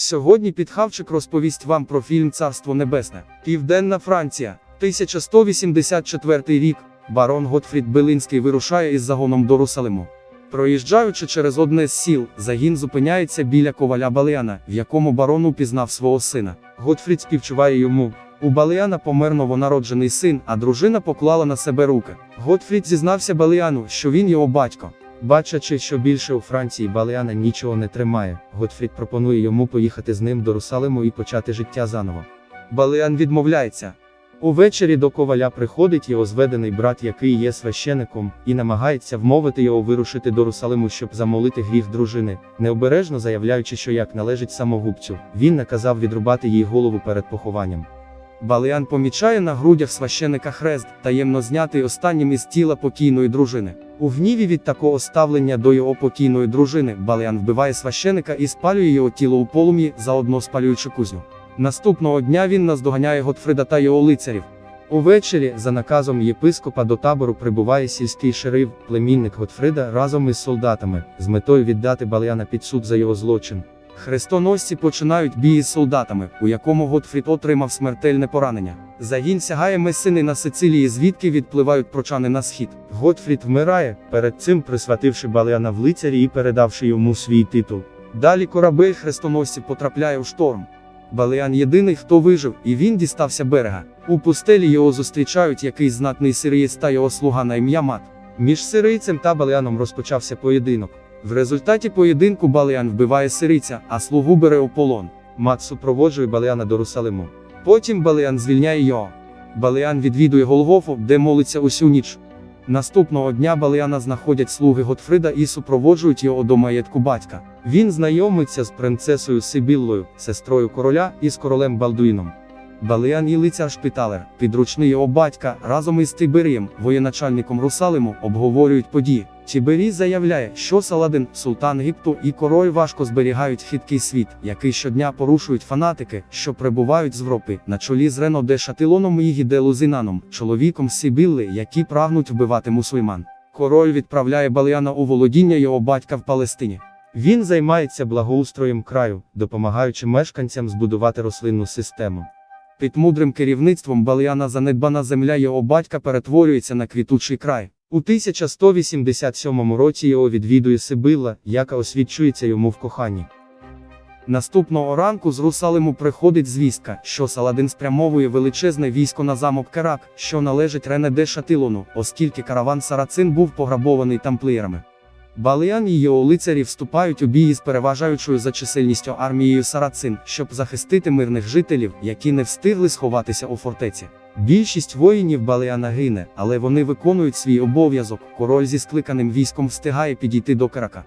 Сьогодні підхавчик розповість вам про фільм Царство Небесне. Південна Франція, 1184 рік. Барон Готфрід Белинський вирушає із загоном до Русалиму. Проїжджаючи через одне з сіл, загін зупиняється біля коваля Балеяна, в якому барон упізнав свого сина. Готфрід співчуває йому. У Балеяна помер новонароджений син, а дружина поклала на себе руки. Готфрід зізнався Балеяну, що він його батько. Бачачи, що більше у Франції Балеяна нічого не тримає, Готфрід пропонує йому поїхати з ним до Русалиму і почати життя заново. Балеян відмовляється. Увечері до коваля приходить його зведений брат, який є священиком, і намагається вмовити його вирушити до Русалиму, щоб замолити гріх дружини, необережно заявляючи, що як належить самогубцю, він наказав відрубати їй голову перед похованням. Балеян помічає на грудях священика хрест, таємно знятий останнім із тіла покійної дружини. У гніві від такого ставлення до його покійної дружини, Балеян вбиває священика і спалює його тіло у полум'ї, заодно спалюючи кузню. Наступного дня він наздоганяє Готфрида та його лицарів. Увечері, за наказом єпископа до табору прибуває сільський шериф, племінник Готфрида разом із солдатами, з метою віддати Балеяна під суд за його злочин. Хрестоносці починають бій із солдатами, у якому Готфрід отримав смертельне поранення. Загін сягає Месини на Сицилії, звідки відпливають прочани на схід. Готфрід вмирає, перед цим присвятивши Балеяна в лицарі і передавши йому свій титул. Далі корабель хрестоносців потрапляє у шторм. Балеян єдиний, хто вижив, і він дістався берега. У пустелі його зустрічають якийсь знатний сириєць та його слуга на ім'я Мат. Між сирийцем та Балеяном розпочався поєдинок. В результаті поєдинку Балеян вбиває сирийця, а слугу бере у полон. Мат супроводжує Балеяна до Русалиму. Потім Балеян звільняє його. Балеян відвідує Голгофу, де молиться усю ніч. Наступного дня Балеяна знаходять слуги Готфрида і супроводжують його до маєтку батька. Він знайомиться з принцесою Сибіллою, сестрою короля, і з королем Балдуїном. Балеян і лицар Шпіталер, підручний його батька, разом із Тиберієм, воєначальником Русалиму, обговорюють події. Тіберій заявляє, що Саладин, султан Єгипту і король важко зберігають хиткий світ, який щодня порушують фанатики, що прибувають з Європи, на чолі з Рено де Шатилоном і Гіделузинаном, чоловіком з Сибілли, які прагнуть вбивати мусульман. Король відправляє Балеяна у володіння його батька в Палестині. Він займається благоустроєм краю, допомагаючи мешканцям збудувати рослинну систему. Під мудрим керівництвом Балеяна занедбана земля його батька перетворюється на квітучий край. У 1187 році його відвідує Сибила, яка освідчується йому в коханні. Наступного ранку з Русалиму приходить звістка, що Саладин спрямовує величезне військо на замок Керак, що належить Ренеде Шатилону, оскільки караван Сарацин був пограбований тамплієрами. Балеян і його лицарі вступають у бій із переважаючою за чисельністю армією Сарацин, щоб захистити мирних жителів, які не встигли сховатися у фортеці. Більшість воїнів Балеяна гине, але вони виконують свій обов'язок. Король зі скликаним військом встигає підійти до Керака.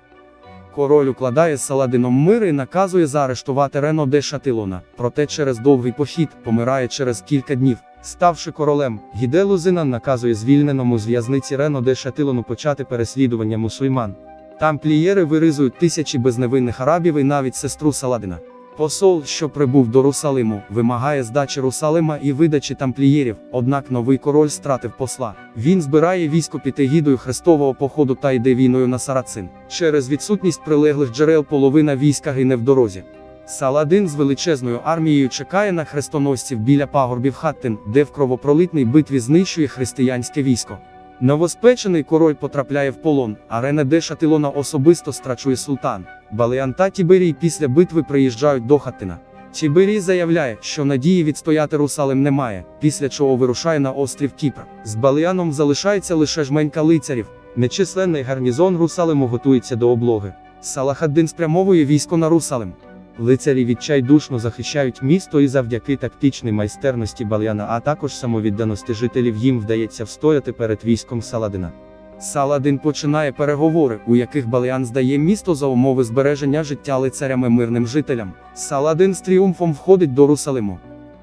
Король укладає з Саладином мир і наказує заарештувати Рено де Шатилона, проте через довгий похід помирає через кілька днів. Ставши королем, Гіделузинан наказує звільненому з в'язниці Рено де Шатилону почати переслідування мусульман. Тамплієри виризують тисячі безневинних арабів і навіть сестру Саладина. Посол, що прибув до Русалиму, вимагає здачі Русалима і видачі тамплієрів, однак новий король стратив посла. Він збирає військо під егідою хрестового походу та йде війною на Сарацин. Через відсутність прилеглих джерел половина війська гине в дорозі. Саладин з величезною армією чекає на хрестоносців біля пагорбів Хаттин, де в кровопролитній битві знищує християнське військо. Новоспечений король потрапляє в полон, а Ренеде Шатилона особисто страчує султан. Балеян та Тіберій після битви приїжджають до Хаттина. Тіберій заявляє, що надії відстояти Русалим немає, після чого вирушає на острів Кіпр. З Балеяном залишається лише жменька лицарів. Нечисленний гарнізон Русалиму готується до облоги. Салахаддин спрямовує військо на Русалим. Лицарі відчайдушно захищають місто і завдяки тактичній майстерності Баляна, а також самовідданості жителів їм вдається встояти перед військом Саладина. Саладин починає переговори, у яких Балеян здає місто за умови збереження життя лицарями мирним жителям. Саладин з тріумфом входить до Русалиму.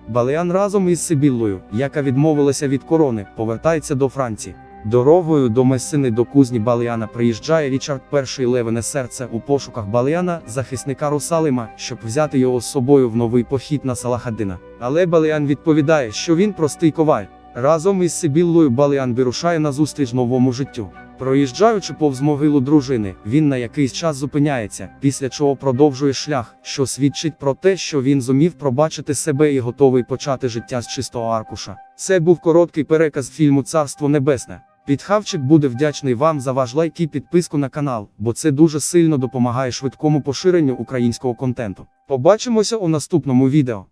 Балеян разом із Сибіллою, яка відмовилася від корони, повертається до Франції. Дорогою до Месини до кузні Балеяна приїжджає Річард І Левине серце у пошуках Балеяна, захисника Русалима, щоб взяти його з собою в новий похід на Салахаддина. Але Балеян відповідає, що він простий коваль. Разом із Сибіллою Балеян вирушає на зустріч новому життю. Проїжджаючи повз могилу дружини, він на якийсь час зупиняється, після чого продовжує шлях, що свідчить про те, що він зумів пробачити себе і готовий почати життя з чистого аркуша. Це був короткий переказ фільму Царство Небесне. Підхавчик буде вдячний вам за ваш лайк і підписку на канал, бо це дуже сильно допомагає швидкому поширенню українського контенту. Побачимося у наступному відео.